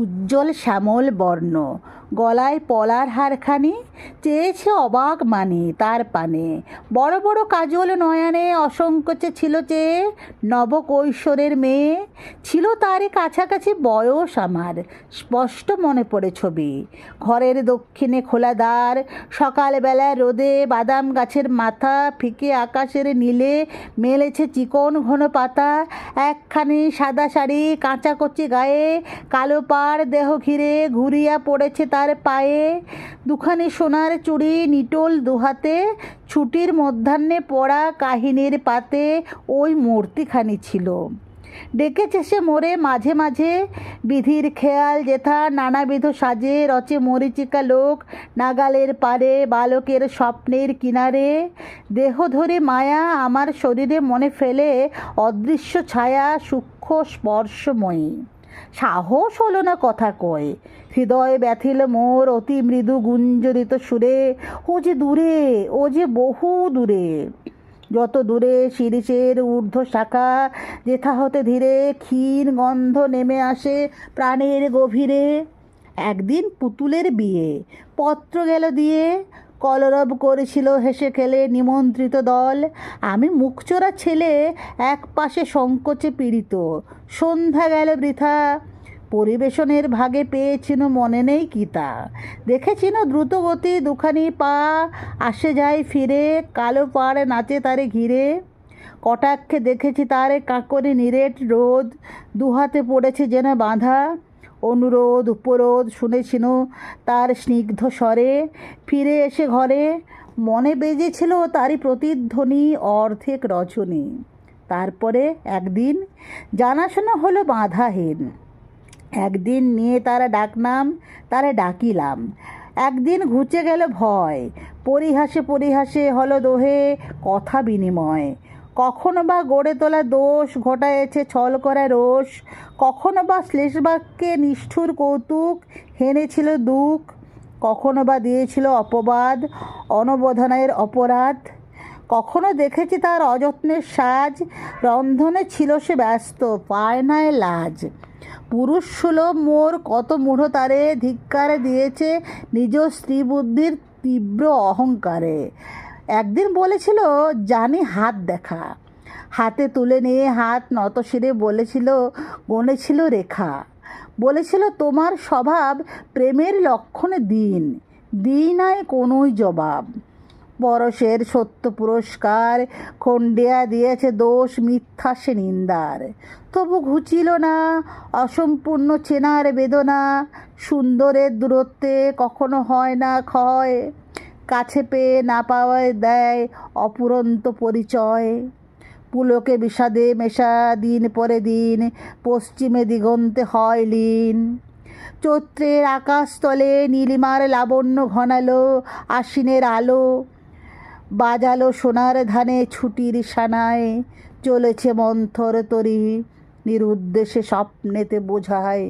উজ্জ্বল শ্যামল বর্ণ। গলায় পলার হারখানি, চেয়েছে অবাক মানে তার পানে। বড় বড় কাজল নয়নে অসংকোচে ছিল চেয়ে নবকৈশোরের মেয়ে। ছিল তারই কাছাকাছি বয়স আমার, স্পষ্ট মনে পড়ে ছবি। ঘরের দক্ষিণে খোলা দ্বার, সকালবেলা রোদে বাদাম গাছের মাথা, ফিকে আকাশের নীলে মেলেছে চিকন ঘন পাতা। একখানি সাদা শাড়ি, কাঁচা কচি গায়ে, কালো পাড়, দেহ ঘিরে ঘুরিয়া পড়েছে তার পায়ে। দুখানি সোনার চুড়ি নিটোল দুহাতে, ছুটির মধ্যাহ্নে পড়া কাহিনীর পাতে ওই মূর্তিখানি ছিল। ডেকেছে সে মোরে মাঝে মাঝে বিধির খেয়াল যেথা, নানাবিধ সাজে রচে মরিচিকা লোক, নাগালের পারে, বালকের স্বপ্নের কিনারে। দেহ ধরে মায়া আমার শরীরে মনে ফেলে অদৃশ্য ছায়া, সূক্ষ্ম স্পর্শময়ী। সাহস হলো না কথা কয়। হৃদয় ব্যথিল মোর অতি মৃদু গুঞ্জরিত সুরে, ও যে দূরে, ও যে বহু দূরে। যত দূরে শিরিষের ঊর্ধ্ব শাখা যেথা হতে ধীরে ক্ষীণ গন্ধ নেমে আসে প্রাণের গভীরে। একদিন পুতুলের বিয়ে, পত্র গেল দিয়ে, কলরব করেছিল হেসে খেলে নিমন্ত্রিত দল। আমি মুখচোরা ছেলে এক পাশে সংকোচে পীড়িত। সন্ধ্যা গেল বৃথা পরিবেশনের ভাগে পেয়েছিল মনে নেই কি তা। দেখেছিল দ্রুতগতি, দুখানি পা আসে যায় ফিরে, কালো পাড় নাচে তারে ঘিরে। কটাক্ষে দেখেছি তারে কাকরে নিরেট রোদ, দুহাতে পড়েছে যেন বাঁধা। অনুরোধ, উপরোধ শুনেছিল তার স্নিগ্ধ স্বরে। ফিরে এসে ঘরে, মনে বেজেছিল তারই প্রতিধ্বনি, অর্ধেক রজনী। তারপরে একদিন জানাশোনা হলো বাধাহীন। একদিন নিয়ে তারা ডাকনাম, তারা ডাকিলাম। একদিন ঘুচে গেল ভয়, পরিহাসে পরিহাসে হলো দোহে কথা বিনিময়। কখনো বা গড়ে তোলা দোষ, ঘটায়েছে ছল করা রোষ। কখনো বা শ্লেষবাক্যে নিষ্ঠুর কৌতুক, হেনেছিল দুঃখ। কখনো বা দিয়েছিল অপবাদ, অনবধানের অপরাধ। কখনো দেখেছি তার অযত্নের সাজ। রন্ধনে ছিল সে ব্যস্ত পায় পায়নায় লাজ। পুরুষ সুলভ মোর কত মূঢ় তারে ধিক্কারে দিয়েছে নিজ স্ত্রী বুদ্ধির তীব্র অহংকারে। একদিন বলেছিল, জানি হাত দেখা। হাতে তুলে নিয়ে হাত নত শিরে বলেছিল গনেছিল রেখা। বলেছিল, তোমার স্বভাব প্রেমের লক্ষণে দিন। দিই নাই কোনোই জবাব। পরশের সত্য পুরস্কার খণ্ডিয়া দিয়েছে দোষ মিথ্যা সে নিন্দার। তবু ঘুচিল না, অসম্পূর্ণ চেনার বেদনা, সুন্দরের দূরত্বে কখনো হয় না ক্ষয়, কাছে পেয়ে না পাওয়ায় দেয় অপুরন্ত পরিচয়। পুলকে বিষাদে মেশা দিন পরে দিন, পশ্চিমে দিগন্তে হয় লীন। চৈত্রের আকাশতলে নীলিমার লাবণ্য ঘনালো, আশ্বিনের আলো বাজালো সোনার ধানে ছুটির সানায় চলেছে মন্থর তরি নিরুদ্দেশে স্বপ্নেতে বোঝায়।